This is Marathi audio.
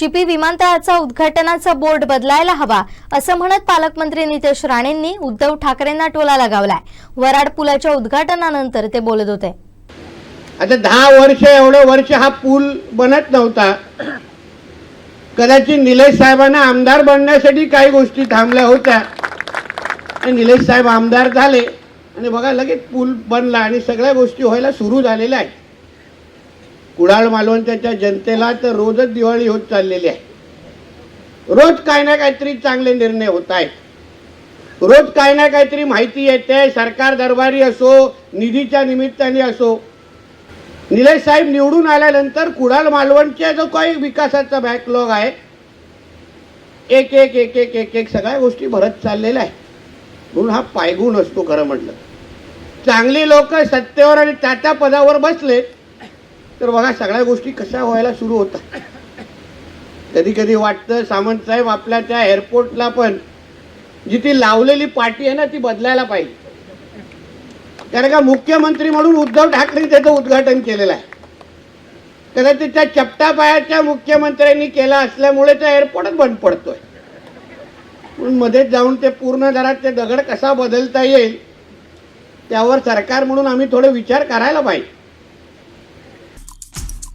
चिपी विमानतळाचा उद्घाटनाचा बोर्ड बदलायला हवा असं म्हणत पालकमंत्री नितेश राणेंनी उद्धव ठाकरेंना टोला लगावलाय. वराड पुलाच्या उद्घाटनानंतर ते बोलत होते. आता दहा वर्ष एवढं वर्ष हा पूल बनत नव्हता. कदाचित निलेश साहेबांना आमदार बनण्यासाठी काही गोष्टी थांबल्या होत्या. आणि निलेश साहेब आमदार झाले. आणि बघा लगेच पूल बनला आणि सगळ्या गोष्टी व्हायला सुरू झालेल्या आहेत. कुडाळ मालवणच्या जनतेला तर रोजच दिवाळी होत चाललेली आहे. रोज काही ना काहीतरी चांगले निर्णय होत आहेत. रोज काही ना काहीतरी माहिती येते सरकार दरबारी असो निधीच्या निमित्ताने असो. निलेश साहेब निवडून आल्यानंतर कुडाल मालवणच्या जो काही विकासाचा बॅकलॉग आहे एक एक एक एक एक एक सगळ्या गोष्टी भरत चाललेल्या आहे म्हणून हा पायगुण असतो खरं म्हटलं. चांगली लोक सत्तेवर आणि त्या त्या पदावर बसले तर बघा सगळ्या गोष्टी कशा व्हायला सुरू होतात. कधी कधी वाटतं सामंत साहेब आपल्या त्या एअरपोर्टला पण जी ती लावलेली पाटी आहे ना ती बदलायला पाहिजे. कारण का मुख्यमंत्री म्हणून उद्धव ठाकरे त्याचं उद्घाटन केलेलं आहे. कदाचित त्या चपटापायाच्या मुख्यमंत्र्यांनी केला असल्यामुळे त्या एअरपोर्टच बंद पडतोय. म्हणून मध्येच जाऊन ते पूर्ण दरात ते दगड कसा बदलता येईल त्यावर सरकार म्हणून आम्ही थोडे विचार करायला पाहिजे.